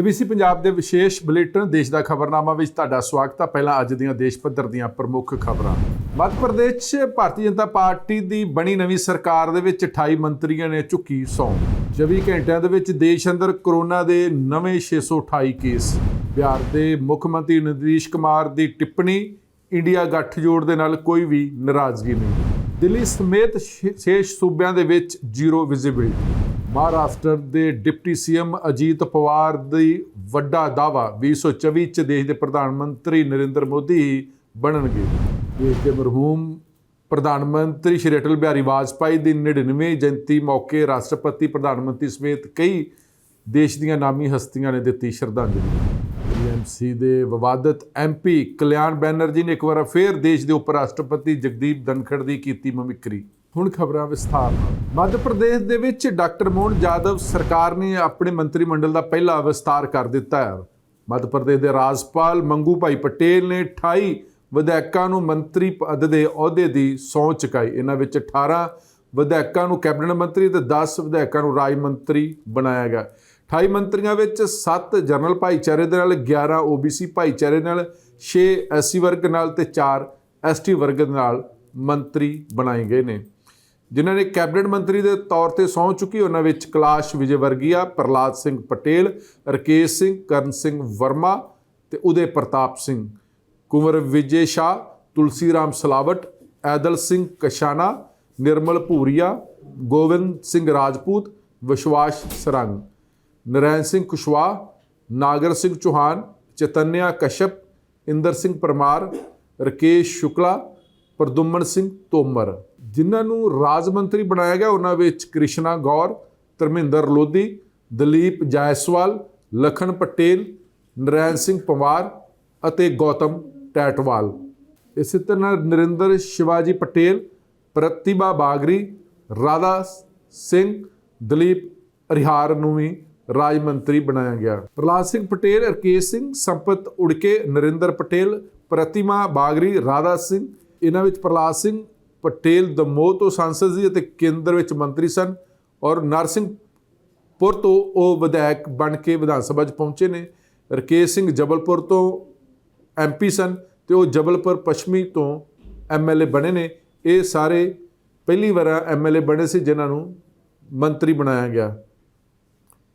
ABC Punjab ਦੇ ਵਿਸ਼ੇਸ਼ bulletin ਦੇਸ਼ ਦਾ ਖਬਰਨਾਮਾ ਵਿੱਚ ਤੁਹਾਡਾ ਸਵਾਗਤ ਹੈ ਪਹਿਲਾਂ ਅੱਜ ਦੀਆਂ ਦੇਸ਼ ਪੱਧਰ ਦੀਆਂ ਪ੍ਰਮੁੱਖ ਖਬਰਾਂ। ਮੱਧ ਪ੍ਰਦੇਸ਼ 'ਚ ਭਾਰਤੀ ਜਨਤਾ ਪਾਰਟੀ ਦੀ ਬਣੀ ਨਵੀਂ ਸਰਕਾਰ ਦੇ ਵਿੱਚ 28 ਮੰਤਰੀਆਂ ਨੇ ਚੁੱਕੀ ਸੌਂ 24 ਘੰਟਿਆਂ ਦੇ ਵਿੱਚ ਦੇਸ਼ ਅੰਦਰ ਕਰੋਨਾ ਦੇ ਨਵੇਂ 628 ਕੇਸ। ਬਿਹਾਰ ਦੇ ਮੁੱਖ ਮੰਤਰੀ ਨਿਤੀਸ਼ ਕੁਮਾਰ ਦੀ ਟਿੱਪਣੀ, ਇੰਡੀਆ ਗੱਠਜੋੜ ਦੇ ਨਾਲ ਕੋਈ ਵੀ ਨਾਰਾਜ਼ਗੀ ਨਹੀਂ। ਦਿੱਲੀ ਸਮੇਤ ਸ਼ੇ- ਸ਼ੇਸ਼ ਸੂਬਿਆਂ ਦੇ ਵਿੱਚ ਜ਼ੀਰੋ ਵਿਜ਼ਿਬਿਲਟੀ ਮਹਾਰਾਸ਼ਟਰ ਦੇ ਡਿਪਟੀ ਸੀਐਮ ਅਜੀਤ ਪਵਾਰ ਦੀ ਵੱਡਾ ਦਾਵਾ 2024 ਚ ਦੇਸ਼ ਦੇ ਪ੍ਰਧਾਨ ਮੰਤਰੀ ਨਰਿੰਦਰ ਮੋਦੀ ਹੀ ਬਣਨਗੇ। ਦੇਸ਼ ਦੇ ਮਰਹੂਮ ਪ੍ਰਧਾਨ ਮੰਤਰੀ ਸ਼੍ਰੀ ਅਟਲ ਬਿਹਾਰੀ ਵਾਜਪਾਈ ਦੀ 99ਵੀਂ ਜਯੰਤੀ ਮੌਕੇ ਰਾਸ਼ਟਰਪਤੀ, ਪ੍ਰਧਾਨ ਮੰਤਰੀ ਸਮੇਤ ਕਈ ਦੇਸ਼ ਦੀਆਂ ਨਾਮੀ ਹਸਤੀਆਂ ਨੇ ਦਿੱਤੀ ਸ਼ਰਧਾਂਜਲੀ। ਟੀਐਮਸੀ ਦੇ ਵਿਵਾਦਤ ਐਮਪੀ ਕਲਿਆਣ ਬੈਨਰਜੀ ਨੇ ਇੱਕ ਵਾਰ ਫੇਰ ਦੇਸ਼ ਦੇ ਉਪ ਰਾਸ਼ਟਰਪਤੀ ਜਗਦੀਪ ਧਨਖੜ ਦੀ ਕੀਤੀ ਮਮਿਕਰੀ। ਹੁਣ ਖਬਰਾਂ ਵਿਸਥਾਰ ਨਾਲ। ਮੱਧ ਪ੍ਰਦੇਸ਼ ਦੇ ਵਿੱਚ ਡਾਕਟਰ ਮੋਹਨ ਜਾਦਵ ਸਰਕਾਰ ਨੇ ਆਪਣੇ ਮੰਤਰੀ ਮੰਡਲ ਦਾ ਪਹਿਲਾ ਵਿਸਤਾਰ ਕਰ ਦਿੱਤਾ ਹੈ। ਮੱਧ ਪ੍ਰਦੇਸ਼ ਦੇ ਰਾਜਪਾਲ ਮੰਗੂ ਭਾਈ ਪਟੇਲ ਨੇ 28 ਵਿਧਾਇਕਾਂ ਨੂੰ ਮੰਤਰੀ ਪਦ ਦੇ ਅਹੁਦੇ ਦੀ ਸਹੁੰ ਚੁਕਾਈ। ਇਹਨਾਂ ਵਿੱਚ 18 ਵਿਧਾਇਕਾਂ ਨੂੰ ਕੈਬਨਿਟ ਮੰਤਰੀ ਤੇ 10 ਵਿਧਾਇਕਾਂ ਨੂੰ ਰਾਜ ਮੰਤਰੀ ਬਣਾਇਆ ਗਿਆ। 28 ਮੰਤਰੀਆਂ ਵਿੱਚ 7 ਜਨਰਲ ਭਾਈਚਾਰੇ ਦੇ ਨਾਲ 11 OBC ਭਾਈਚਾਰੇ ਨਾਲ 6 ਐਸਸੀ ਵਰਗ ਨਾਲ ਤੇ 4 ਐਸਟੀ ਵਰਗ ਨਾਲ ਮੰਤਰੀ ਬਣਾਏ ਗਏ ਨੇ। ਜਿਨ੍ਹਾਂ ਨੇ ਕੈਬਨਿਟ ਮੰਤਰੀ ਦੇ ਤੌਰ ਤੇ ਸਹੁੰ ਚੁੱਕੀ, ਉਹਨਾਂ ਵਿੱਚ ਕੈਲਾਸ਼ ਵਿਜੇ ਵਰਗੀਆ ਪ੍ਰਲਾਦ ਸਿੰਘ ਪਟੇਲ, ਰਕੇਸ਼ ਸਿੰਘ, ਕਰਨ ਸਿੰਘ ਵਰਮਾ ਤੇ ਉਦੇ ਪ੍ਰਤਾਪ ਸਿੰਘ। ਕੁੰਵਰ ਵਿਜੇ ਸ਼ਾਹ ਤੁਲਸੀ ਰਾਮ ਸਲਾਵਟ, ਐਦਲ ਸਿੰਘ ਕਸ਼ਾਨਾ, ਨਿਰਮਲ ਭੂਰੀਆ ਗੋਬਿੰਦ ਸਿੰਘ ਰਾਜਪੂਤ, ਵਿਸ਼ਵਾਸ ਸਰੰਗ। ਨਰੈਣ ਸਿੰਘ ਕੁਸ਼ਵਾਹ ਨਾਗਰ ਸਿੰਘ ਚੌਹਾਨ, ਚਤਨਿਆ ਕਸ਼ਪ ਇੰਦਰ ਸਿੰਘ ਪਰਮਾਰ, ਰਕੇਸ਼ ਸ਼ੁਕਲਾ ਪ੍ਰਦੁਮਨ ਸਿੰਘ ਤੋਮਰ, ਜਿਨ੍ਹਾਂ ਨੂੰ ਰਾਜ ਮੰਤਰੀ ਬਣਾਇਆ ਗਿਆ, ਉਹਨਾਂ ਵਿੱਚ ਕ੍ਰਿਸ਼ਨਾ ਗੌਰ, ਧਰਮਿੰਦਰ ਲੋਧੀ, ਦਲੀਪ ਜਾਇਸਵਾਲ, ਲਖਨ ਪਟੇਲ, ਨਰੈਣ ਸਿੰਘ ਪਵਾਰ ਅਤੇ ਗੌਤਮ ਟੈਟਵਾਲ। ਇਸੇ ਤਰ੍ਹਾਂ ਨਰਿੰਦਰ ਸ਼ਿਵਾਜੀ ਪਟੇਲ, ਪ੍ਰਤਿਭਾ ਬਾਗਰੀ, ਰਾਧਾ ਸਿੰਘ, ਦਲੀਪ ਅਰਿਹਾਰ ਨੂੰ ਵੀ ਰਾਜ ਮੰਤਰੀ ਬਣਾਇਆ ਗਿਆ। ਪ੍ਰਲਾਦ ਸਿੰਘ ਪਟੇਲ, ਰਕੇਸ਼ ਸਿੰਘ, ਸੰਪਤ ਉੜਕੇ, ਨਰਿੰਦਰ ਪਟੇਲ, ਪ੍ਰਤਿਮਾ ਬਾਗਰੀ, ਰਾਧਾ ਸਿੰਘ ਇਹਨਾਂ ਵਿੱਚ ਪ੍ਰਲਾਦ ਸਿੰਘ ਪਟੇਲ ਦਮੋਹ ਤੋਂ ਸੰਸਦ ਸੀ ਅਤੇ ਕੇਂਦਰ ਵਿੱਚ ਮੰਤਰੀ ਸਨ ਔਰ ਨਰਸਿੰਘਪੁਰ ਤੋਂ ਉਹ ਵਿਧਾਇਕ ਬਣ ਕੇ ਵਿਧਾਨ ਸਭਾ 'ਚ ਪਹੁੰਚੇ ਨੇ। ਰਕੇਸ਼ ਸਿੰਘ ਜਬਲਪੁਰ ਤੋਂ ਐਮਪੀ ਸਨ ਤੇ ਉਹ ਜਬਲਪੁਰ ਪੱਛਮੀ ਤੋਂ ਐਮਐਲਏ ਬਣੇ ਨੇ। ਇਹ ਸਾਰੇ ਪਹਿਲੀ ਵਾਰ ਐਮਐਲਏ ਬਣੇ ਸੀ ਜਿਨ੍ਹਾਂ ਨੂੰ ਮੰਤਰੀ ਬਣਾਇਆ ਗਿਆ।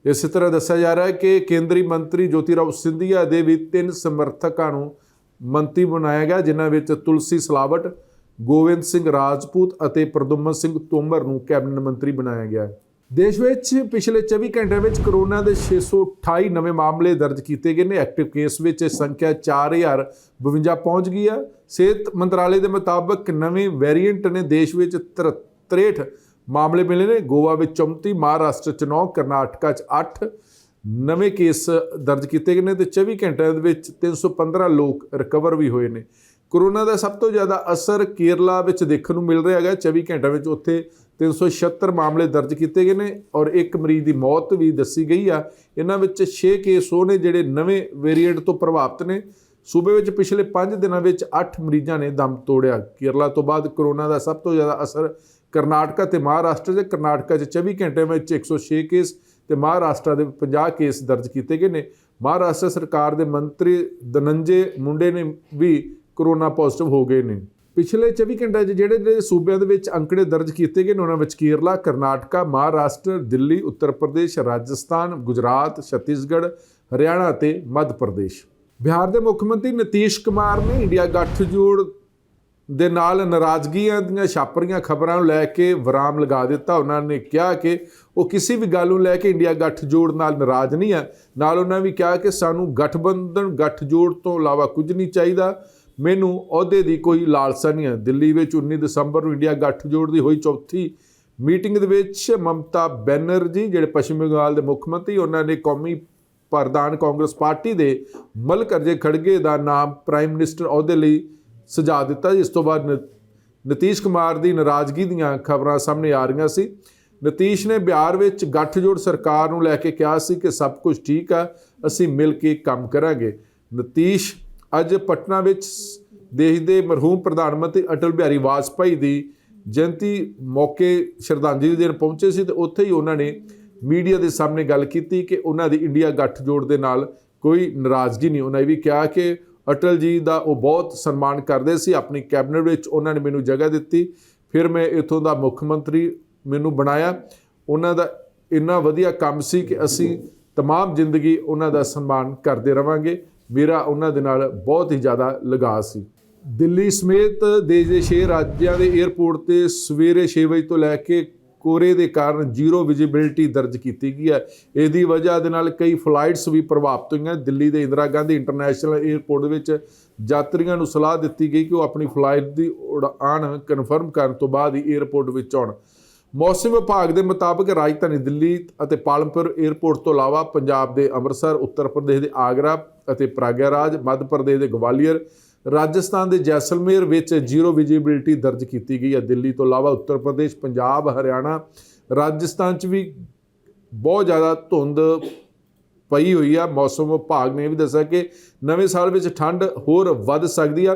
ਇਸੇ ਤਰ੍ਹਾਂ ਦੱਸਿਆ ਜਾ ਰਿਹਾ ਹੈ ਕਿ ਕੇਂਦਰੀ ਮੰਤਰੀ ਜੋਤੀਰਾਓ ਸਿੰਧੀਆ ਦੇ ਵੀ ਤਿੰਨ ਸਮਰਥਕਾਂ ਨੂੰ ਮੰਤਰੀ ਬਣਾਇਆ ਗਿਆ, ਜਿਨ੍ਹਾਂ ਵਿੱਚ ਤੁਲਸੀ ਸਲਾਵਟ ਗੋਬਿੰਦ ਸਿੰਘ ਰਾਜਪੂਤ ਅਤੇ ਪ੍ਰਦੁਮਨ ਸਿੰਘ ਤੋਮਰ ਨੂੰ ਕੈਬਨਿਟ ਮੰਤਰੀ ਬਣਾਇਆ ਗਿਆ ਹੈ। ਦੇਸ਼ ਵਿੱਚ ਪਿਛਲੇ 24 ਘੰਟਿਆਂ ਵਿੱਚ ਕੋਰੋਨਾ ਦੇ 628 ਨਵੇਂ ਮਾਮਲੇ ਦਰਜ ਕੀਤੇ ਗਏ ਨੇ। ਐਕਟਿਵ ਕੇਸ ਵਿੱਚ ਇਹ ਸੰਖਿਆ 4052 ਪਹੁੰਚ ਗਈ ਹੈ। ਸਿਹਤ ਮੰਤਰਾਲੇ ਦੇ ਮੁਤਾਬਕ ਨਵੇਂ ਵੇਰੀਐਂਟ ਨੇ ਦੇਸ਼ ਵਿੱਚ 63 ਮਾਮਲੇ ਮਿਲੇ ਨੇ। ਗੋਆ ਵਿੱਚ 34 ਮਹਾਰਾਸ਼ਟਰ ਚ 9 ਕਰਨਾਟਕਾ ਚ 8 ਨਵੇਂ ਕੇਸ ਦਰਜ ਕੀਤੇ ਗਏ ਨੇ ਤੇ 24 ਘੰਟਿਆਂ ਦੇ ਵਿੱਚ 315 ਲੋਕ ਰਿਕਵਰ ਵੀ ਹੋਏ ਨੇ। ਕਰੋਨਾ ਦਾ ਸਭ ਤੋਂ ਜ਼ਿਆਦਾ ਅਸਰ ਕੇਰਲਾ ਵਿੱਚ ਦੇਖਣ ਨੂੰ ਮਿਲ ਰਿਹਾ ਹੈਗਾ। 24 ਘੰਟਿਆਂ ਵਿੱਚ ਉੱਥੇ 376 ਮਾਮਲੇ ਦਰਜ ਕੀਤੇ ਗਏ ਨੇ ਔਰ ਇੱਕ ਮਰੀਜ਼ ਦੀ ਮੌਤ ਵੀ ਦੱਸੀ ਗਈ ਆ। ਇਹਨਾਂ ਵਿੱਚ 6 ਕੇਸ ਉਹ ਨੇ ਜਿਹੜੇ ਨਵੇਂ ਵੇਰੀਐਂਟ ਤੋਂ ਪ੍ਰਭਾਵਿਤ ਨੇ। ਸੂਬੇ ਵਿੱਚ ਪਿਛਲੇ 5 ਦਿਨਾਂ ਵਿੱਚ 8 ਮਰੀਜ਼ਾਂ ਨੇ ਦਮ ਤੋੜਿਆ। ਕੇਰਲਾ ਤੋਂ ਬਾਅਦ ਕਰੋਨਾ ਦਾ ਸਭ ਤੋਂ ਜ਼ਿਆਦਾ ਅਸਰ ਕਰਨਾਟਕਾ ਤੇ ਮਹਾਰਾਸ਼ਟਰ ਦੇ ਕਰਨਾਟਕਾ 'ਚ 24 ਘੰਟਿਆਂ ਵਿੱਚ 106 ਕੇਸ ਤੇ ਮਹਾਰਾਸ਼ਟਰ ਦੇ 50 ਕੇਸ ਦਰਜ ਕੀਤੇ ਗਏ ਨੇ। ਮਹਾਰਾਸ਼ਟਰ ਸਰਕਾਰ ਦੇ ਮੰਤਰੀ ਦਨੰਜੇ ਮੁੰਡੇ ਨੇ ਵੀ ਕਰੋਨਾ ਪੋਜ਼ਿਟਿਵ ਹੋ ਗਏ ਨੇ। ਪਿਛਲੇ 24 ਘੰਟਿਆਂ 'ਚ ਜਿਹੜੇ ਜਿਹੜੇ ਸੂਬਿਆਂ ਦੇ ਵਿੱਚ ਅੰਕੜੇ ਦਰਜ ਕੀਤੇ ਗਏ ਨੇ, ਉਹਨਾਂ ਵਿੱਚ ਕੇਰਲਾ, ਕਰਨਾਟਕਾ, ਮਹਾਰਾਸ਼ਟਰ, ਦਿੱਲੀ, ਉੱਤਰ ਪ੍ਰਦੇਸ਼, ਰਾਜਸਥਾਨ, ਗੁਜਰਾਤ, ਛੱਤੀਸਗੜ੍ਹ, ਹਰਿਆਣਾ ਤੇ ਮੱਧ ਪ੍ਰਦੇਸ਼। ਬਿਹਾਰ ਦੇ ਮੁੱਖ ਮੰਤਰੀ ਨਤੀਸ਼ ਕੁਮਾਰ ਨੇ ਇੰਡੀਆ ਗੱਠਜੋੜ ਦੇ ਨਾਲ ਨਾਰਾਜ਼ਗੀਆਂ ਦੀਆਂ ਛਾਪਰੀਆਂ ਖਬਰਾਂ ਨੂੰ ਲੈ ਕੇ ਵਿਰਾਮ ਲਗਾ ਦਿੱਤਾ। ਉਹਨਾਂ ਨੇ ਕਿਹਾ ਕਿ ਉਹ ਕਿਸੇ ਵੀ ਗੱਲ ਨੂੰ ਲੈ ਕੇ ਇੰਡੀਆ ਗੱਠਜੋੜ ਨਾਲ ਨਾਰਾਜ਼ ਨਹੀਂ ਹੈ। ਨਾਲ ਉਹਨਾਂ ਵੀ ਕਿਹਾ ਕਿ ਸਾਨੂੰ ਗਠਬੰਧਨ ਗੱਠਜੋੜ ਤੋਂ ਇਲਾਵਾ ਕੁਝ ਨਹੀਂ ਚਾਹੀਦਾ। ਮੈਨੂੰ ਅਹੁਦੇ ਦੀ ਕੋਈ ਲਾਲਸਾ ਨਹੀਂ ਹੈ। ਦਿੱਲੀ ਵਿੱਚ 19 ਦਸੰਬਰ ਨੂੰ ਇੰਡੀਆ ਗੱਠਜੋੜ ਦੀ ਹੋਈ ਚੌਥੀ ਮੀਟਿੰਗ ਦੇ ਵਿੱਚ ਮਮਤਾ ਬੈਨਰਜੀ, ਜਿਹੜੇ ਪੱਛਮੀ ਬੰਗਾਲ ਦੇ ਮੁੱਖ ਮੰਤਰੀ, ਉਹਨਾਂ ਨੇ ਕੌਮੀ ਪ੍ਰਧਾਨ ਕਾਂਗਰਸ ਪਾਰਟੀ ਦੇ ਮਲਕ ਅਰਜੇ ਖੜਗੇ ਦਾ ਨਾਮ ਪ੍ਰਾਈਮ ਮਿਨਿਸਟਰ ਅਹੁਦੇ ਲਈ ਸੁਝਾਅ ਦਿੱਤਾ। ਜਿਸ ਤੋਂ ਬਾਅਦ ਨ- ਨਤੀਸ਼ ਕੁਮਾਰ ਦੀ ਨਾਰਾਜ਼ਗੀ ਦੀਆਂ ਖਬਰਾਂ ਸਾਹਮਣੇ ਆ ਰਹੀਆਂ ਸੀ। ਨਤੀਸ਼ ਨੇ ਬਿਹਾਰ ਵਿੱਚ ਗੱਠਜੋੜ ਸਰਕਾਰ ਨੂੰ ਲੈ ਕੇ ਕਿਹਾ ਸੀ ਕਿ ਸਭ ਕੁਝ ਠੀਕ ਆ, ਅਸੀਂ ਮਿਲ ਕੇ ਕੰਮ ਕਰਾਂਗੇ। ਨਤੀਸ਼ ਅੱਜ ਪਟਨਾ ਵਿੱਚ ਦੇਸ਼ ਦੇ ਮਰਹੂਮ ਪ੍ਰਧਾਨ ਮੰਤਰੀ ਅਟਲ ਬਿਹਾਰੀ ਵਾਜਪਾਈ ਦੀ ਜਯੰਤੀ ਮੌਕੇ ਸ਼ਰਧਾਂਜਲੀ ਦੇਣ ਪਹੁੰਚੇ ਸੀ ਤੇ ਉੱਥੇ ਹੀ ਉਹਨਾਂ ਨੇ ਮੀਡੀਆ ਦੇ ਸਾਹਮਣੇ ਗੱਲ ਕੀਤੀ ਕਿ ਉਹਨਾਂ ਦੀ ਇੰਡੀਆ ਗੱਠਜੋੜ ਦੇ ਨਾਲ ਕੋਈ ਨਾਰਾਜ਼ਗੀ ਨਹੀਂ। ਉਹਨਾਂ ਇਹ ਵੀ ਕਿਹਾ ਕਿ ਅਟਲ ਜੀ ਦਾ ਉਹ ਬਹੁਤ ਸਨਮਾਨ ਕਰਦੇ ਸੀ, ਆਪਣੀ ਕੈਬਨਿਟ ਵਿੱਚ ਉਹਨਾਂ ਨੇ ਮੈਨੂੰ ਜਗ੍ਹਾ ਦਿੱਤੀ। ਫਿਰ ਮੈਂ ਇਥੋਂ ਦਾ ਮੁੱਖ ਮੰਤਰੀ ਮੈਨੂੰ ਬਣਾਇਆ। ਉਹਨਾਂ ਦਾ ਇੰਨਾ ਵਧੀਆ ਕੰਮ ਸੀ ਕਿ ਅਸੀਂ ਤਮਾਮ ਜ਼ਿੰਦਗੀ ਉਹਨਾਂ ਦਾ ਸਨਮਾਨ ਕਰਦੇ ਰਵਾਂਗੇ। ਮੇਰਾ ਉਹਨਾਂ ਦੇ ਨਾਲ ਬਹੁਤ ਹੀ ਜ਼ਿਆਦਾ ਲਗਾਅ ਸੀ। ਦਿੱਲੀ ਸਮੇਤ ਦੇਸ਼ ਦੇ 6 ਰਾਜਾਂ ਦੇ 에ਅਰਪੋਰਟ ਤੇ ਸਵੇਰੇ 6 ਵਜੇ ਤੋਂ ਲੈ ਕੇ ਕੋਰੇ ਦੇ ਕਾਰਨ ਜ਼ੀਰੋ ਵਿਜੀਬਿਲਟੀ ਦਰਜ ਕੀਤੀ ਗਈ ਹੈ। ਇਹਦੀ ਵਜ੍ਹਾ ਦੇ ਨਾਲ ਕਈ ਫਲਾਈਟਸ ਵੀ ਪ੍ਰਭਾਵਿਤ ਹੋਈਆਂ। ਦਿੱਲੀ ਦੇ ਇੰਦਰਾ ਗਾਂਧੀ ਇੰਟਰਨੈਸ਼ਨਲ 에ਅਰਪੋਰਟ ਵਿੱਚ ਯਾਤਰੀਆਂ ਨੂੰ ਸਲਾਹ ਦਿੱਤੀ ਗਈ ਕਿ ਉਹ ਆਪਣੀ ਫਲਾਈਟ ਦੀ ਉਡਾਣ ਕਨਫਰਮ ਕਰਨ ਤੋਂ ਬਾਅਦ ਹੀ 에ਅਰਪੋਰਟ ਵਿੱਚ ਆਉਣ। ਮੌਸਮ ਵਿਭਾਗ ਦੇ ਮੁਤਾਬਕ ਰਾਜਧਾਨੀ ਦਿੱਲੀ ਅਤੇ ਪਾਲਮਪੁਰ 에ਅਰਪੋਰਟ ਤੋਂ ਇਲਾਵਾ ਪੰਜਾਬ ਦੇ ਅੰਮ੍ਰਿਤਸਰ, ਉੱਤਰ ਪ੍ਰਦੇਸ਼ ਦੇ ਆਗਰਾ ਅਤੇ ਪ੍ਰਾਗਿਆ ਰਾਜ ਮੱਧ ਪ੍ਰਦੇਸ਼ ਦੇ ਗਵਾਲੀਅਰ ਰਾਜਸਥਾਨ ਦੇ ਜੈਸਲਮੇਰ ਵਿੱਚ ਜ਼ੀਰੋ ਵਿਜ਼ਿਬਿਲਟੀ ਦਰਜ ਕੀਤੀ ਗਈ ਹੈ। ਦਿੱਲੀ ਤੋਂ ਇਲਾਵਾ ਉੱਤਰ ਪ੍ਰਦੇਸ਼, ਪੰਜਾਬ, ਹਰਿਆਣਾ, ਰਾਜਸਥਾਨ 'ਚ ਵੀ ਬਹੁਤ ਜ਼ਿਆਦਾ ਧੁੰਦ ਪਈ ਹੋਈ ਆ। ਮੌਸਮ ਵਿਭਾਗ ਨੇ ਇਹ ਵੀ ਦੱਸਿਆ ਕਿ ਨਵੇਂ ਸਾਲ ਵਿੱਚ ਠੰਡ ਹੋਰ ਵੱਧ ਸਕਦੀ ਆ।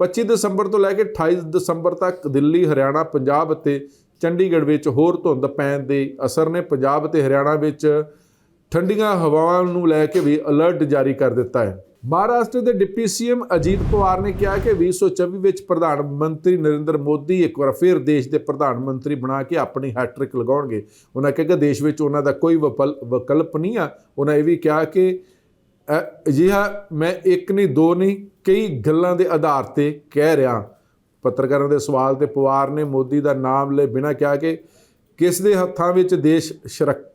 25 ਦਸੰਬਰ ਤੋਂ ਲੈ ਕੇ 28 ਦਸੰਬਰ ਤੱਕ ਦਿੱਲੀ, ਹਰਿਆਣਾ, ਪੰਜਾਬ ਅਤੇ ਚੰਡੀਗੜ੍ਹ ਵਿੱਚ ਹੋਰ ਧੁੰਦ ਪੈਣ ਦੇ ਅਸਰ ਨੇ। ਪੰਜਾਬ ਅਤੇ ਹਰਿਆਣਾ ਵਿੱਚ ਠੰਡੀਆਂ ਹਵਾਵਾਂ ਨੂੰ ਲੈ ਕੇ ਵੀ ਅਲਰਟ ਜਾਰੀ ਕਰ ਦਿੱਤਾ ਹੈ। ਮਹਾਰਾਸ਼ਟਰ ਦੇ ਡਿਪਟੀ ਸੀਐਮ ਅਜੀਤ ਪਵਾਰ ਨੇ ਕਿਹਾ ਕਿ 2024 ਵਿੱਚ ਪ੍ਰਧਾਨ ਮੰਤਰੀ ਨਰਿੰਦਰ ਮੋਦੀ ਇੱਕ ਵਾਰ ਫਿਰ ਦੇਸ਼ ਦੇ ਪ੍ਰਧਾਨ ਮੰਤਰੀ ਬਣਾ ਕੇ ਆਪਣੀ ਹੈਟ੍ਰਿਕ ਲਗਾਉਣਗੇ। ਉਹਨਾਂ ਕਿਹਾ ਕਿ ਦੇਸ਼ ਵਿੱਚ ਉਹਨਾਂ ਦਾ ਕੋਈ ਵਿਪਲ- ਵਿਕਲਪ ਨਹੀਂ ਆ। ਉਹਨਾਂ ਇਹ ਵੀ ਕਿਹਾ ਕਿ ਅਜਿਹਾ ਮੈਂ ਇੱਕ ਨਹੀਂ, ਦੋ ਨਹੀਂ, ਕਈ ਗੱਲਾਂ ਦੇ ਆਧਾਰ ਤੇ ਕਹਿ ਰਿਹਾ। ਪੱਤਰਕਾਰਾਂ ਦੇ ਸਵਾਲ ਤੇ ਪਵਾਰ ਨੇ ਮੋਦੀ ਦਾ ਨਾਮ ਲੈ ਬਿਨਾਂ ਕਿਹਾ ਕਿ ਕਿਸ ਦੇ ਹੱਥਾਂ ਵਿੱਚ ਦੇਸ਼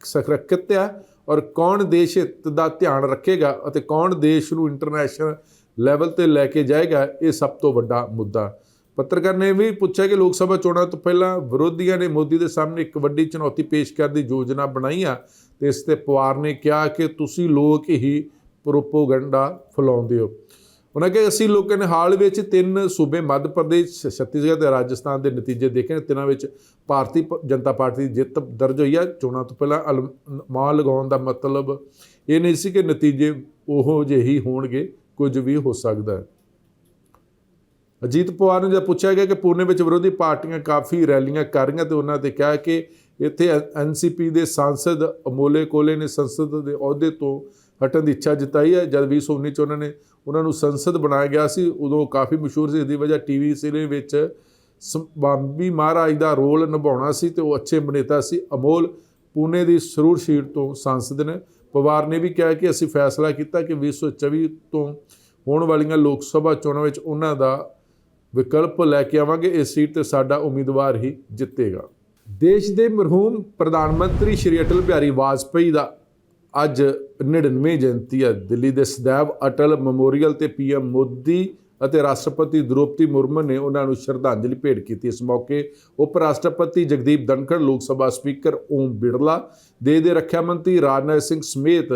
ਸੁਰੱਖਿਅਤ ਹੈ ਔਰ ਕੌਣ ਦੇਸ਼ ਹਿੱਤ ਦਾ ਧਿਆਨ ਰੱਖੇਗਾ ਅਤੇ ਕੌਣ ਦੇਸ਼ ਨੂੰ ਇੰਟਰਨੈਸ਼ਨਲ ਲੈਵਲ ਤੇ ਲੈ ਕੇ ਜਾਏਗਾ, ਇਹ ਸਭ ਤੋਂ ਵੱਡਾ ਮੁੱਦਾ। ਪੱਤਰਕਾਰ ਨੇ ਵੀ ਪੁੱਛਿਆ ਕਿ ਲੋਕ ਸਭਾ ਚੋਣਾਂ ਤੋਂ ਪਹਿਲਾਂ ਵਿਰੋਧੀਆਂ ਨੇ ਮੋਦੀ ਦੇ ਸਾਹਮਣੇ ਇੱਕ ਵੱਡੀ ਚੁਣੌਤੀ ਪੇਸ਼ ਕਰਨ ਦੀ ਯੋਜਨਾ ਬਣਾਈ ਆ ਤੇ ਇਸ ਤੇ ਪਵਾਰ ਨੇ ਕਿਹਾ ਕਿ ਤੁਸੀਂ ਲੋਕ ਹੀ ਪ੍ਰੋਪੋਗੰਡਾ ਫੈਲਾਉਂਦੇ ਹੋ। ਉਹਨਾਂ ਕਿਹਾ ਅਸੀਂ ਲੋਕਾਂ ਨੇ ਹਾਲ ਵਿੱਚ ਤਿੰਨ ਸੂਬੇ ਮੱਧ ਪ੍ਰਦੇਸ਼ ਛੱਤੀਸਗੜ੍ਹ ਤੇ ਰਾਜਸਥਾਨ ਦੇ ਨਤੀਜੇ ਦੇਖੇ ਨੇ। ਤਿੰਨਾਂ ਵਿੱਚ ਭਾਰਤੀ ਜਨਤਾ ਪਾਰਟੀ ਦੀ ਜਿੱਤ ਦਰਜ ਹੋਈ ਹੈ ਚੋਣਾਂ ਤੋਂ ਪਹਿਲਾਂ ਅਲਮਾਨ ਲਗਾਉਣ ਦਾ ਮਤਲਬ ਇਹ ਨਹੀਂ ਸੀ ਕਿ ਨਤੀਜੇ ਉਹੋ ਜਿਹੇ ਹੀ ਹੋਣਗੇ, ਕੁਝ ਵੀ ਹੋ ਸਕਦਾ ਹੈ। ਅਜੀਤ ਪਵਾਰ ਨੂੰ ਜਦ ਪੁੱਛਿਆ ਗਿਆ ਕਿ ਪੂਨੇ ਵਿੱਚ ਵਿਰੋਧੀ ਪਾਰਟੀਆਂ ਕਾਫੀ ਰੈਲੀਆਂ ਕਰ ਰਹੀਆਂ ਤੇ ਉਹਨਾਂ ਤੇ ਕਿਹਾ ਕਿ ਇੱਥੇ ਐਨਸੀਪੀ ਦੇ ਸਾਂਸਦ ਅਮੋਲੇ ਕੋਲੇ ਨੇ ਸੰਸਦ ਦੇ ਅਹੁਦੇ ਤੋਂ ਹਟਣ ਦੀ ਇੱਛਾ ਜਤਾਈ ਹੈ। ਜਦ 2019 ਚ ਉਹਨਾਂ ਨੇ ਉਹਨਾਂ ਨੂੰ ਸੰਸਦ ਬਣਾਇਆ ਗਿਆ ਸੀ, ਉਦੋਂ ਕਾਫੀ ਮਸ਼ਹੂਰ ਸੀ ਇਹਦੀ ਵਜ੍ਹਾ ਟੀਵੀ ਸੀਰੀਅਲ ਵਿੱਚ ਸੰਭਾਬੀ ਮਹਾਰਾਜ ਦਾ ਰੋਲ ਨਿਭਾਉਣਾ ਸੀ ਤੇ ਉਹ ਅੱਛੇ ਅਭਿਨੇਤਾ ਸੀ। ਅਮੋਲ ਪੂਨੇ ਦੀ ਸਰੂਰ ਸੀਟ ਤੋਂ ਸੰਸਦ ਨੇ। ਪਵਾਰ ਨੇ ਵੀ ਕਿਹਾ ਕਿ ਅਸੀਂ ਫੈਸਲਾ ਕੀਤਾ ਕਿ 2024 ਤੋਂ ਹੋਣ ਵਾਲੀਆਂ ਲੋਕ ਸਭਾ ਚੋਣਾਂ ਵਿੱਚ ਉਹਨਾਂ ਦਾ ਵਿਕਲਪ ਲੈ ਕੇ ਆਵਾਂਗੇ। ਇਸ ਸੀਟ ਤੇ ਸਾਡਾ ਉਮੀਦਵਾਰ ਹੀ ਜਿੱਤੇਗਾ। ਦੇਸ਼ ਦੇ ਮਰਹੂਮ ਪ੍ਰਧਾਨ ਮੰਤਰੀ ਸ਼੍ਰੀ ਅਟਲ ਬਿਹਾਰੀ ਵਾਜਪੇਈ ਦਾ ਅੱਜ 99 ਜਯੰਤੀ ਹੈ। ਦਿੱਲੀ ਦੇ ਸਦੈਵ ਅਟਲ ਮੈਮੋਰੀਅਲ ਤੇ ਪੀਐਮ ਮੋਦੀ ਅਤੇ ਰਾਸ਼ਟਰਪਤੀ ਦ੍ਰੋਪਦੀ ਮੁਰਮੂ ਨੇ ਉਹਨਾਂ ਨੂੰ ਸ਼ਰਧਾਂਜਲੀ ਭੇਟ ਕੀਤੀ। ਇਸ ਮੌਕੇ ਉਪ ਰਾਸ਼ਟਰਪਤੀ ਜਗਦੀਪ ਧਨਖੜ, ਲੋਕ ਸਭਾ ਸਪੀਕਰ ਓਮ ਬਿਰਲਾ, ਦੇਸ਼ ਦੇ ਰੱਖਿਆ ਮੰਤਰੀ ਰਾਜਨਾਥ ਸਿੰਘ ਸਮੇਤ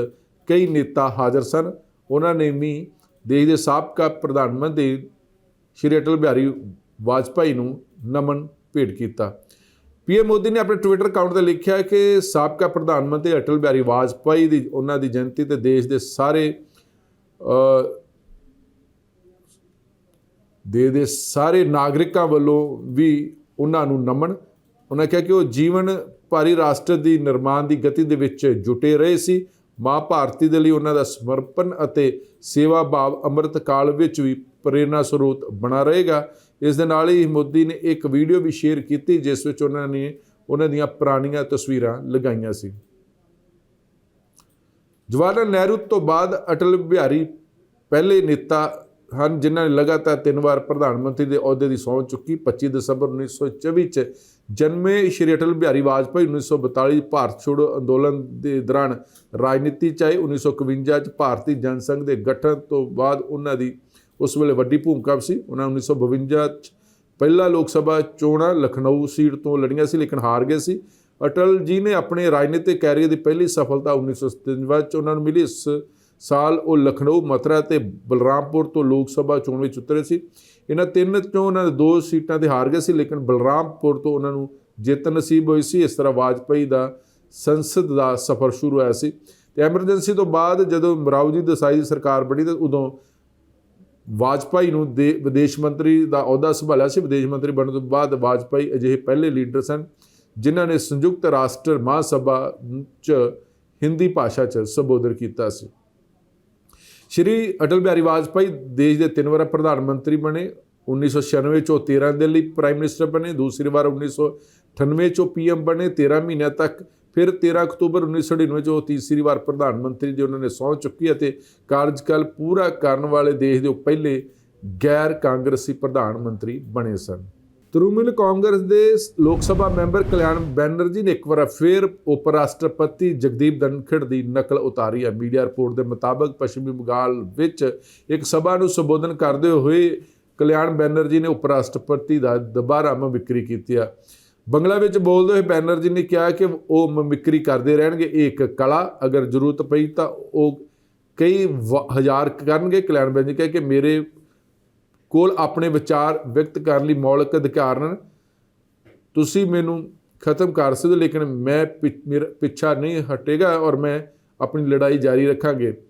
ਕਈ ਨੇਤਾ ਹਾਜ਼ਰ ਸਨ। ਉਹਨਾਂ ਨੇ ਵੀ ਦੇਸ਼ ਦੇ ਸਾਬਕਾ ਪ੍ਰਧਾਨ ਮੰਤਰੀ ਸ਼੍ਰੀ ਅਟਲ ਬਿਹਾਰੀ ਵਾਜਪਾਈ ਨੂੰ ਨਮਨ ਭੇਟ ਕੀਤਾ। ਪੀਐਮ ਮੋਦੀ ਨੇ ਆਪਣੇ ਟਵਿੱਟਰ ਅਕਾਊਂਟ ਤੇ ਲਿਖਿਆ ਕਿ ਸਾਬਕਾ ਪ੍ਰਧਾਨ ਮੰਤਰੀ ਅਟਲ ਬਿਹਾਰੀ ਵਾਜਪਾਈ ਦੀ ਉਹਨਾਂ ਦੀ ਜਯੰਤੀ ਤੇ ਦੇਸ਼ ਦੇ ਸਾਰੇ ਅ, ਦੇ ਦੇ ਸਾਰੇ ਨਾਗਰਿਕਾਂ ਵੱਲੋਂ ਵੀ ਉਹਨਾਂ ਨੂੰ ਨਮਨ। ਉਹਨਾਂ ਕਿਹਾ ਕਿ ਉਹ ਜੀਵਨ ਭਾਰੀ ਰਾਸ਼ਟਰ ਦੀ ਨਿਰਮਾਣ ਦੀ ਗਤੀ ਦੇ ਵਿੱਚ ਜੁਟੇ ਰਹੇ ਸੀ। ਮਾਂ ਭਾਰਤੀ ਦੇ ਲਈ ਉਹਨਾਂ ਦਾ ਸਮਰਪਣ ਅਤੇ ਸੇਵਾ ਭਾਵ ਅੰਮ੍ਰਿਤ ਕਾਲ ਵਿੱਚ ਵੀ ਪ੍ਰੇਰਨਾ ਸਰੋਤ ਬਣਾ ਰਹੇਗਾ। ਇਸ ਦੇ ਨਾਲ ਹੀ ਮੋਦੀ ਨੇ ਇੱਕ ਵੀਡੀਓ ਵੀ ਸ਼ੇਅਰ ਕੀਤੀ, ਜਿਸ ਵਿੱਚ ਉਹਨਾਂ ਨੇ ਉਹਨਾਂ ਦੀਆਂ ਪੁਰਾਣੀਆਂ ਤਸਵੀਰਾਂ ਲਗਾਈਆਂ ਸੀ। ਜਵਾਹਰ ਲਾਲ ਨਹਿਰੂ ਤੋਂ ਬਾਅਦ ਅਟਲ ਬਿਹਾਰੀ ਪਹਿਲੇ ਨੇਤਾ ਹਨ, ਜਿਨ੍ਹਾਂ ਨੇ ਲਗਾਤਾਰ ਤਿੰਨ ਵਾਰ ਪ੍ਰਧਾਨ ਮੰਤਰੀ ਦੇ ਅਹੁਦੇ ਦੀ ਸਹੁੰ ਚੁੱਕੀ। 25 ਦਸੰਬਰ 1924 ਚ ਜਨਮੇ ਸ਼੍ਰੀ ਅਟਲ ਬਿਹਾਰੀ ਵਾਜਪਾਈ 1942 ਭਾਰਤ ਛੋੜੋ ਅੰਦੋਲਨ ਦੇ ਦੌਰਾਨ ਰਾਜਨੀਤੀ ਚ ਆਏ। 1951 ਚ ਭਾਰਤੀ ਜਨਸੰਘ ਦੇ ਗਠਨ ਤੋਂ ਬਾਅਦ ਉਹਨਾਂ ਦੀ ਉਸ ਵੇਲੇ ਵੱਡੀ ਭੂਮਿਕਾ ਸੀ। ਉਹਨਾਂ 1952 ਚ ਪਹਿਲਾ ਲੋਕ ਸਭਾ ਚੋਣਾਂ ਲਖਨਊ ਸੀਟ ਤੋਂ ਲੜੀਆਂ ਸੀ, ਲੇਕਿਨ ਹਾਰ ਗਏ ਸੀ। ਅਟਲ ਜੀ ਨੇ ਆਪਣੇ ਰਾਜਨੀਤਿਕ ਕੈਰੀਅਰ ਦੀ ਪਹਿਲੀ ਸਫਲਤਾ 1957 ਚ ਉਹਨਾਂ ਨੂੰ ਮਿਲੀ। ਇਸ ਸਾਲ ਉਹ ਲਖਨਊ, ਮਥੁਰਾ ਤੇ ਬਲਰਾਮਪੁਰ ਤੋਂ ਲੋਕ ਸਭਾ ਚੋਣ ਵਿੱਚ ਉਤਰੇ ਸੀ। ਇਹਨਾਂ ਤਿੰਨ ਚੋਂ ਉਹਨਾਂ ਦੇ ਦੋ ਸੀਟਾਂ ਤੇ ਹਾਰ ਗਏ ਸੀ, ਲੇਕਿਨ ਬਲਰਾਮਪੁਰ ਤੋਂ ਉਹਨਾਂ ਨੂੰ ਜਿੱਤ ਨਸੀਬ ਹੋਈ ਸੀ। ਇਸ ਤਰ੍ਹਾਂ ਵਾਜਪਾਈ ਦਾ ਸੰਸਦ ਦਾ ਸਫ਼ਰ ਸ਼ੁਰੂ ਹੋਇਆ ਸੀ। ਤੇ ਐਮਰਜੈਂਸੀ ਤੋਂ ਬਾਅਦ ਜਦੋਂ ਮਰਾਉਜੀ ਦੇਸਾਈ ਦੀ ਸਰਕਾਰ ਬਣੀ, ਤਾਂ ਉਦੋਂ ਵਾਜਪਾਈ ਨੂੰ ਦੇ ਵਿਦੇਸ਼ ਮੰਤਰੀ ਦਾ ਅਹੁਦਾ ਸੰਭਾਲਿਆ ਸੀ। ਵਿਦੇਸ਼ ਮੰਤਰੀ ਬਣਨ ਤੋਂ ਬਾਅਦ ਵਾਜਪਾਈ ਅਜਿਹੇ ਪਹਿਲੇ ਲੀਡਰ ਸਨ, ਜਿਨ੍ਹਾਂ ਨੇ ਸੰਯੁਕਤ ਰਾਸ਼ਟਰ ਮਹਾਸਭਾ ਚ ਹਿੰਦੀ ਭਾਸ਼ਾ ਚ ਸੰਬੋਧਨ ਕੀਤਾ ਸੀ। ਸ਼੍ਰੀ ਅਟਲ ਬਿਹਾਰੀ ਵਾਜਪਾਈ ਦੇਸ਼ ਦੇ ਤਿੰਨ ਵਾਰ ਪ੍ਰਧਾਨ ਮੰਤਰੀ ਬਣੇ 1996 ਚੋਂ 13 ਦੇ ਲਈ ਪ੍ਰਾਈਮ ਮਿਨਿਸਟਰ ਬਣੇ, ਦੂਸਰੀ ਵਾਰ 1998 ਚੋਂ ਪੀਐਮ ਬਣੇ 13 ਮਹੀਨਿਆਂ ਤੱਕ ਫਿਰ 13 ਅਕਤੂਬਰ 1999 ਉਹ ਤੀਸਰੀ ਵਾਰ ਪ੍ਰਧਾਨ ਮੰਤਰੀ ਦੀ ਉਹਨਾਂ ਨੇ ਸਹੁੰ ਚੁੱਕੀ ਅਤੇ ਕਾਰਜਕਾਲ ਪੂਰਾ ਕਰਨ ਵਾਲੇ ਦੇਸ਼ ਦੇ ਪਹਿਲੇ ਗੈਰ ਕਾਂਗਰਸੀ ਪ੍ਰਧਾਨ ਮੰਤਰੀ ਬਣੇ ਸਨ। ਤ੍ਰਿਣਮੂਲ ਕਾਂਗਰਸ ਦੇ ਲੋਕ ਸਭਾ ਮੈਂਬਰ ਕਲਿਆਣ ਬੈਨਰਜੀ ਨੇ ਇੱਕ ਵਾਰ ਫਿਰ ਉਪ ਰਾਸ਼ਟਰਪਤੀ ਜਗਦੀਪ ਧਨਖੜ ਦੀ ਨਕਲ ਉਤਾਰੀ ਹੈ। ਮੀਡੀਆ ਰਿਪੋਰਟ ਦੇ ਮੁਤਾਬਕ ਪੱਛਮੀ ਬੰਗਾਲ ਵਿੱਚ ਇੱਕ ਸਭਾ ਨੂੰ ਸੰਬੋਧਨ ਕਰਦੇ ਹੋਏ ਕਲਿਆਣ ਬੈਨਰਜੀ ਨੇ ਉਪ ਰਾਸ਼ਟਰਪਤੀ ਦਾ ਦੁਬਾਰਾ ਮਮਿਕਰੀ ਕੀਤੀ ਹੈ। ਬੰਗਲਾ ਵਿੱਚ ਬੋਲਦੇ ਹੋਏ ਬੈਨਰਜੀ ਨੇ ਕਿਹਾ ਕਿ ਉਹ ਮਮਿਕਰੀ ਕਰਦੇ ਰਹਿਣਗੇ। ਇਹ ਇੱਕ ਕਲਾ, ਅਗਰ ਜ਼ਰੂਰਤ ਪਈ ਤਾਂ ਉਹ ਕਈ ਵ- ਹਜ਼ਾਰ ਕਰਨਗੇ। ਕਲਿਆਣ ਬੈਨਰਜੀ ਕਹੇ ਕਿ ਮੇਰੇ ਕੋਲ ਆਪਣੇ ਵਿਚਾਰ ਵਿਅਕਤ ਕਰਨ ਲਈ ਮੌਲਿਕ ਅਧਿਕਾਰ ਹਨ। ਤੁਸੀਂ ਮੈਨੂੰ ਖਤਮ ਕਰ ਸਕਦੇ ਲੇਕਿਨ ਮੈਂ ਪਿ- ਮੇਰਾ ਪਿੱਛਾ ਨਹੀਂ ਹਟੇਗਾ ਔਰ ਮੈਂ ਆਪਣੀ ਲੜਾਈ ਜਾਰੀ ਰੱਖਾਂਗੇ।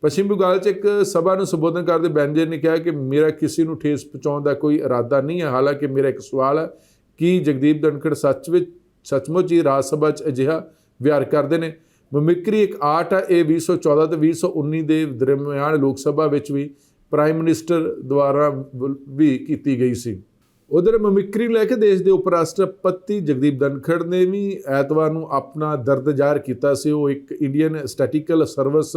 ਪੱਛਮੀ ਬੰਗਾਲ 'ਚ ਇੱਕ ਸਭਾ ਨੂੰ ਸੰਬੋਧਨ ਕਰਦੇ ਬੈਨਰਜੀ ਨੇ ਕਿਹਾ ਕਿ ਮੇਰਾ ਕਿਸੇ ਨੂੰ ਠੇਸ ਪਹੁੰਚਾਉਣ ਦਾ ਕੋਈ ਇਰਾਦਾ ਨਹੀਂ ਹੈ। ਹਾਲਾਂਕਿ ਮੇਰਾ ਇੱਕ ਸਵਾਲ ਹੈ ਕੀ ਜਗਦੀਪ ਧਨਖੜ ਸੱਚ ਵਿੱਚ ਸੱਚਮੁੱਚ ਹੀ ਰਾਜ ਸਭਾ 'ਚ ਅਜਿਹਾ ਵਿਹਾਰ ਕਰਦੇ ਨੇ? ਮਮਿਕਰੀ ਇੱਕ ਆਰਟ ਆ, ਇਹ 2014 ਤੇ 2019 ਦੇ ਦਰਮਿਆਨ ਲੋਕ ਸਭਾ ਵਿੱਚ ਵੀ ਪ੍ਰਾਈਮ ਮਿਨਿਸਟਰ ਦੁਆਰਾ ਵ- ਵੀ ਕੀਤੀ ਗਈ ਸੀ। ਉਧਰ ਮਮਿਕਰੀ ਲੈ ਕੇ ਦੇਸ਼ ਦੇ ਉਪ ਰਾਸ਼ਟਰਪਤੀ ਜਗਦੀਪ ਧਨਖੜ ਨੇ ਵੀ ਐਤਵਾਰ ਨੂੰ ਆਪਣਾ ਦਰਦ ਜ਼ਾਹਰ ਕੀਤਾ ਸੀ। ਉਹ ਇੱਕ Indian statistical service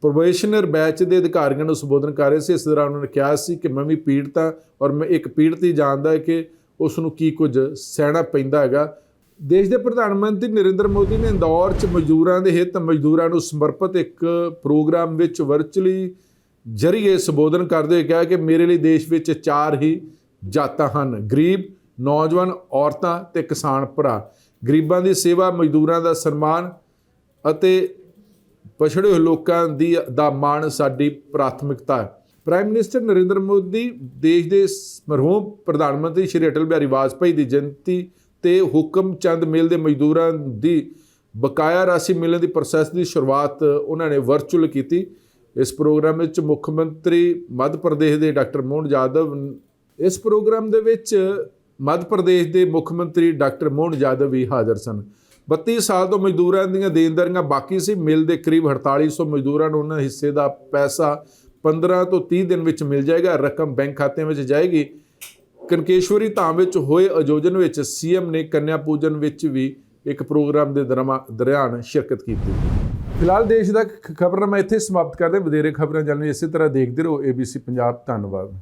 probationer batch ਦੇ ਅਧਿਕਾਰੀਆਂ ਨੂੰ ਸੰਬੋਧਨ ਕਰ ਰਹੇ ਸੀ। ਇਸ ਦੌਰਾਨ ਉਹਨਾਂ ਨੇ ਕਿਹਾ ਸੀ ਕਿ ਮੈਂ ਵੀ ਪੀੜਤ ਹਾਂ ਔਰ ਮੈਂ ਇੱਕ ਪੀੜਤ ਹੀ ਜਾਣਦਾ ਹੈ ਕਿ ਉਸ ਨੂੰ ਕੀ ਕੁਝ ਸਹਿਣਾ ਪੈਂਦਾ ਹੈਗਾ। ਦੇਸ਼ ਦੇ ਪ੍ਰਧਾਨ ਮੰਤਰੀ ਨਰਿੰਦਰ ਮੋਦੀ ਨੇ ਇੰਦੌਰ 'ਚ ਮਜ਼ਦੂਰਾਂ ਦੇ ਹਿੱਤ, ਮਜ਼ਦੂਰਾਂ ਨੂੰ ਸਮਰਪਿਤ ਇੱਕ ਪ੍ਰੋਗਰਾਮ ਵਿੱਚ ਵਰਚੁਅਲੀ ਜਰੀਏ ਸੰਬੋਧਨ ਕਰਦੇ ਹੋਏ ਕਿਹਾ ਕਿ ਮੇਰੇ ਲਈ ਦੇਸ਼ ਵਿੱਚ ਚਾਰ ਹੀ ਜਾਤਾਂ ਹਨ, ਗਰੀਬ, ਨੌਜਵਾਨ, ਔਰਤਾਂ ਤੇ ਕਿਸਾਨ ਭਰਾ। ਗਰੀਬਾਂ ਦੀ ਸੇਵਾ, ਮਜ਼ਦੂਰਾਂ ਦਾ ਸਨਮਾਨ ਅਤੇ ਪਛੜੇ ਹੋਏ ਲੋਕਾਂ ਦੀ ਦਾ ਮਾਣ ਸਾਡੀ ਪ੍ਰਾਥਮਿਕਤਾ ਹੈ। ਪ੍ਰਾਈਮ ਮਿਨਿਸਟਰ ਨਰਿੰਦਰ ਮੋਦੀ ਦੇਸ਼ ਦੇ ਸ- ਮਰਹੂਮ ਪ੍ਰਧਾਨ ਮੰਤਰੀ ਸ਼੍ਰੀ ਅਟਲ ਬਿਹਾਰੀ ਵਾਜਪਾਈ ਦੀ ਜਯੰਤੀ ਤੇ ਹੁਕਮ ਚੰਦ ਮਿਲ ਦੇ ਮਜ਼ਦੂਰਾਂ ਦੀ ਬਕਾਇਆ ਰਾਸ਼ੀ ਮਿਲਣ ਦੀ ਪ੍ਰੋਸੈਸ ਦੀ ਸ਼ੁਰੂਆਤ ਉਹਨਾਂ ਨੇ ਵਰਚੁਅਲ ਕੀਤੀ। ਇਸ ਪ੍ਰੋਗਰਾਮ ਵਿੱਚ ਮੁੱਖ ਮੰਤਰੀ ਮੱਧ ਪ੍ਰਦੇਸ਼ ਦੇ ਡਾਕਟਰ ਮੋਹਨ ਯਾਦਵ ਇਸ ਪ੍ਰੋਗਰਾਮ ਦੇ ਵਿੱਚ ਮੱਧ ਪ੍ਰਦੇਸ਼ ਦੇ ਮੁੱਖ ਮੰਤਰੀ ਡਾਕਟਰ ਮੋਹਨ ਯਾਦਵ ਵੀ ਹਾਜ਼ਰ ਸਨ। 32 ਸਾਲ ਤੋਂ ਮਜ਼ਦੂਰਾਂ ਦੀਆਂ ਦੇਣਦਾਰੀਆਂ ਬਾਕੀ ਸੀ। ਮਿਲ ਦੇ ਕਰੀਬ 4800 ਮਜ਼ਦੂਰਾਂ ਨੂੰ ਉਹਨਾਂ ਹਿੱਸੇ ਦਾ ਪੈਸਾ 15 ਤੋਂ 30 ਦਿਨ ਵਿੱਚ ਮਿਲ ਜਾਏਗਾ, ਰਕਮ ਬੈਂਕ ਖਾਤਿਆਂ ਵਿੱਚ ਜਾਏਗੀ। ਕਨਕੇਸ਼ਵਰੀ ਧਾਮ ਵਿੱਚ ਹੋਏ ਆਯੋਜਨ ਵਿੱਚ ਸੀਐਮ ਨੇ ਕੰਨਿਆ ਪੂਜਨ ਵਿੱਚ ਵੀ ਇੱਕ ਪ੍ਰੋਗਰਾਮ ਦੇ ਦਰਮਾ- ਦੌਰਾਨ ਸ਼ਿਰਕਤ ਕੀਤੀ। ਫਿਲਹਾਲ ਦੇਸ਼ ਦਾ ਖਬਰਨਾਮਾ ਇੱਥੇ ਸਮਾਪਤ ਕਰਦੇ। ਵਧੇਰੇ ਖਬਰਾਂ ਜਾਣਨ ਲਈ ਇਸੇ ਤਰ੍ਹਾਂ ਦੇਖਦੇ ਰਹੋ। ABC ਪੰਜਾਬ, ਧੰਨਵਾਦ।